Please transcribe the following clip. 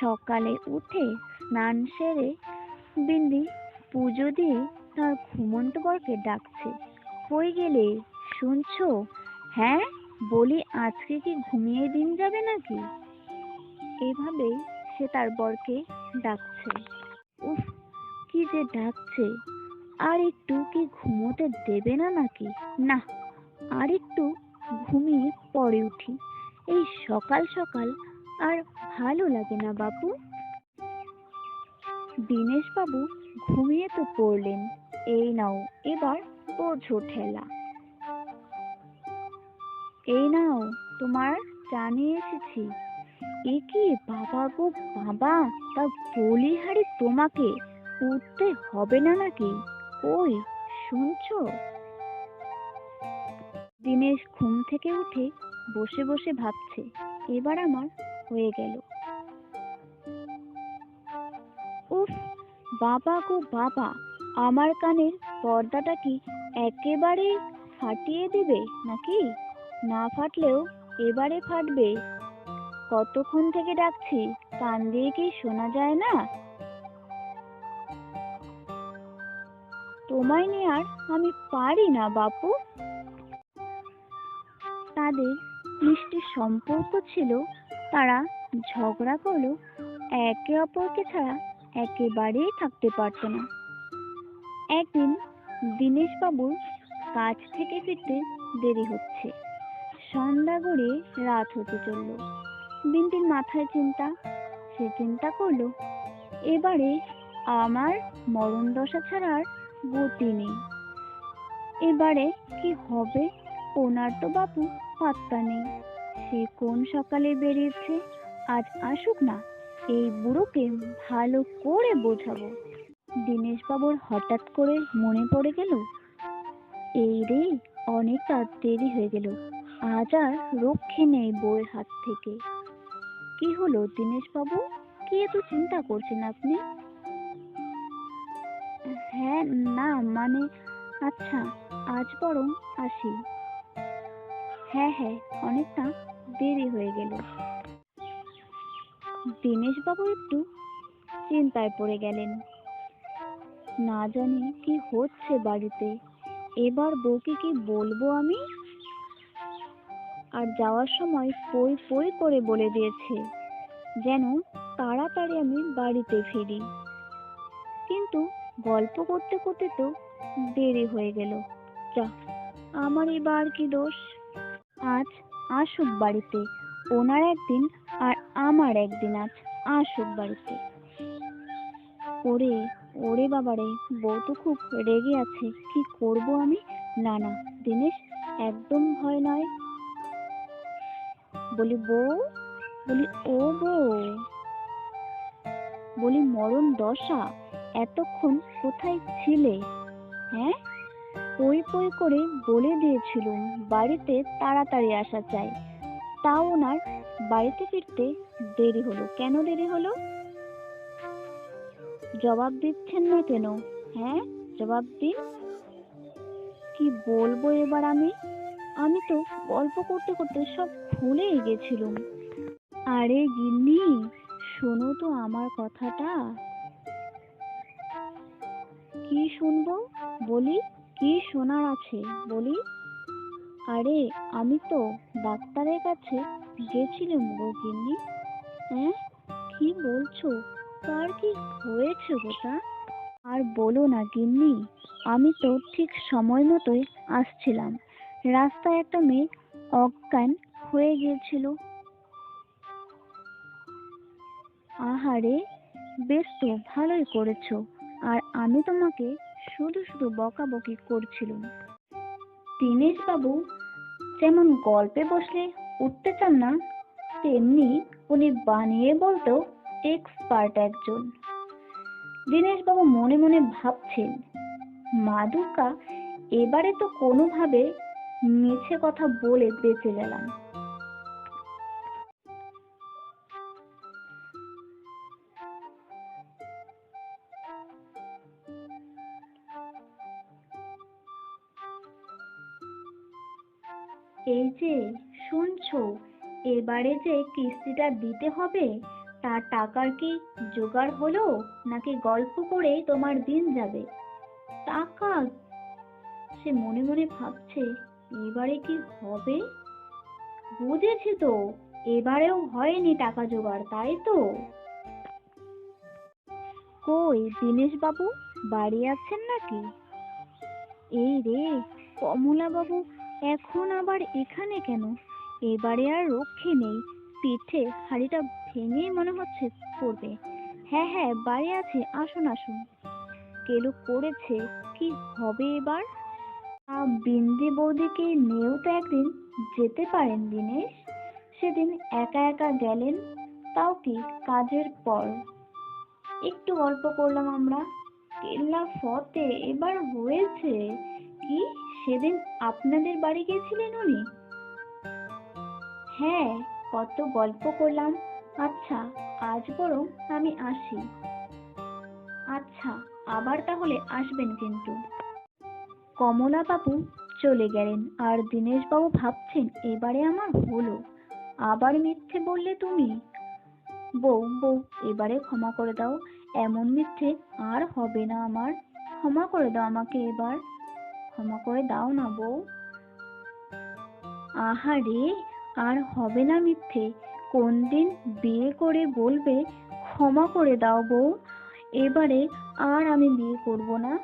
সকালে উঠে স্নান সেরে বিন্দি পুজো দিয়ে তার ঘুমন্ত বরকে ডাকছে। কই গেলে? শুনছো? হ্যাঁ? বলি আজকে কি ঘুমিয়ে দিন যাবে নাকি? এভাবেই সে তার বরকে ডাকছে। উফ, কি যে ডাকছে। আর একটু কি ঘুমোতে দেবে না নাকি? না, আর একটু ঘুমিয়ে পরে উঠি। এই সকাল সকাল আর ভালো লাগে না বাবু ঘুমিয়ে তো পড়লেন। এই নাও, এবার বোঝো ঠেলা। এই নাও, তোমার চা নিয়ে এসেছি। এ কি বাবা গো বাবা, তা বলি হারি তোমাকে উঠতে হবে না নাকি? ওই শুনছো? দিনেশ ঘুম থেকে উঠে বসে বসে ভাবছে, এবার আমার হয়ে গেল। উফ, বাবা গো বাবা, আমার কানের পর্দাটা কি একেবারে ফাটিয়ে দিবে নাকি? না ফাটলেও এবারে ফাটবে। কতক্ষণ থেকে ডাকছি, কান দিয়ে কি শোনা যায় না? তোমায় নিয়ে আর আমি পারি না বাপু। তাদের মিষ্টি সম্পর্ক ছিল, তারা ঝগড়া করলেও একে অপরকে ছাড়া একেবারেই থাকতে পারত না। একদিন দীনেশ বাবুর কাজ থেকে ফিরতে দেরি হচ্ছে। সন্ধ্যা গড়িয়ে রাত হতে চলল। বিন্তির মাথায় চিন্তা, সে চিন্তা করল, এবারে আমার মরণ দশা ছাড়া আর গতি নেই। এবারে কি হবে? ওনার তো বাপু পাত্তা নেই। সে কোন সকালে বেরিয়েছে, আজ আসুক না, এই বুড়োকে ভালো করে বোঝাবো। দীনেশ বাবুর হঠাৎ করে মনে পড়ে গেল, এই রে অনেকটা দেরি হয়ে গেল, আজ আর রক্ষে নেই বউয়ের হাত থেকে। কি হলো দীনেশ বাবু কি এত চিন্তা করছেন আপনি? হ্যাঁ না মানে আচ্ছা আজ বরং আসি। হ্যাঁ হ্যাঁ অনেকটা দেরি হয়ে গেল। দীনেশ বাবু একটু চিন্তায় পড়ে গেলেন। না জানি কি হচ্ছে বাড়িতে। এবার বউকে কি বলব আমি? আর যাওয়ার সময় পই পই করে বলে দিয়েছে, যেন তাড়াতাড়ি আমি বাড়িতে ফিরি। কিন্তু গল্প করতে করতে তো দেরি হয়ে গেল। যা, আমার এবার কি দোষ? আজ আসুক বাড়িতে। ওনার একদিন আর আমার একদিন আজ আসুক বাড়িতে। ওরে ওরে বাবারে, বউ তো খুব রেগে আছে। কি করব আমি? না না, দিনেশ, একদম ভয় নয়। বলি, বউ? বলি, ও বউ। বলি, মরণ দশা, এতক্ষণ কোথায় ছিলে? হ্যাঁ? পই পই করে বলে দিয়েছিলুম বাড়িতে তাড়াতাড়ি আসা চাই। তাও ওনার বাড়িতে ফিরতে দেরি হলো। কেন দেরি হলো? জবাব দিচ্ছেন না কেন? হ্যাঁ জবাব দিন। কি বলব এবার আমি? আমি তো গল্প করতে করতে সব ভুলেই গেছিলুম। আরে গিন্নি, শোনো তো আমার কথাটা। কি শুনব? বলি। কি শোনার আছে বলি? আরে, আমি তো ডাক্তারের কাছে গেছিলাম গো গিন্নি। হ্যাঁ কি বলছো? কার কি হয়েছে গোটা আর বলো না গিন্নি, আমি তো ঠিক সময় মতোই আসছিলাম। রাস্তায় একটা মেয়ে অজ্ঞান হয়ে গিয়েছিল। আহারে, বেশ তো ভালোই করেছ। আর আমি তোমাকে শুধু শুধু বকাবকি করছিলাম। দীনেশ বাবু যেমন গল্পে বসলে উঠতে চান না, তেমনি উনি বানিয়ে বলতেও এক্সপার্ট একজন। দীনেশবাবু মনে মনে ভাবছেন মাদুকা এবারে তো কোনোভাবে মিছে কথা বলে বেঁচে গেলাম। এই যে শুনছো, এবারে যে কিস্তিটা দিতে হবে, তা টাকার কি জোগাড় হলো, নাকি গল্প করে তোমার দিন যাবে? টাকা? সে মনে মনে ভাবছে, এবারে কি হবে? বুঝেছি তো, এবারেও হয়নি টাকা জোগাড়, তাই তো? কই দীনেশ বাবু বাড়ি আছেন নাকি? এই রে কমলা বাবু এখন আবার এখানে কেন? এবারে আর রক্ষে নেই। পিঠে হাড়িটা ভেঙেই মনে হচ্ছে পড়বে। হ্যাঁ হ্যাঁ বাড়ি আছে, আসুন আসুন। কেলু করেছে কি হবে এবার? বিন্দি বৌদিকে নিয়েও তো একদিন, যেতে পারেন দিনেশ? সেদিন একা একা গেলেন, তাও কি কাজের পর? একটু গল্প করলাম আমরা। কেল্লা ফতে এবার হয়েছে, কি সেদিন আপনাদের বাড়ি গেছিলেন উনি? হ্যাঁ কত গল্প করলাম। আচ্ছা আজ বরং আমি আসি। আচ্ছা আবার তাহলে আসবেন কিন্তু। কমলা বাবু চলে গেলেন, আর দীনেশ বাবু ভাবছেন, এবারে আমার হলো। আবার মিথ্যে বললে তুমি? বউ বউ, এবারে ক্ষমা করে দাও। এমন মিথ্যে আর হবে না আমার। ক্ষমা করে দাও আমাকে এবার। ক্ষমা করে দাও না বউ। আহারে আর হবে না মিথ্যে। কোন দিন বিয়ে করে বলবে, ক্ষমা করে দাও বউ। এবারে আর আমি বিয়ে করব না।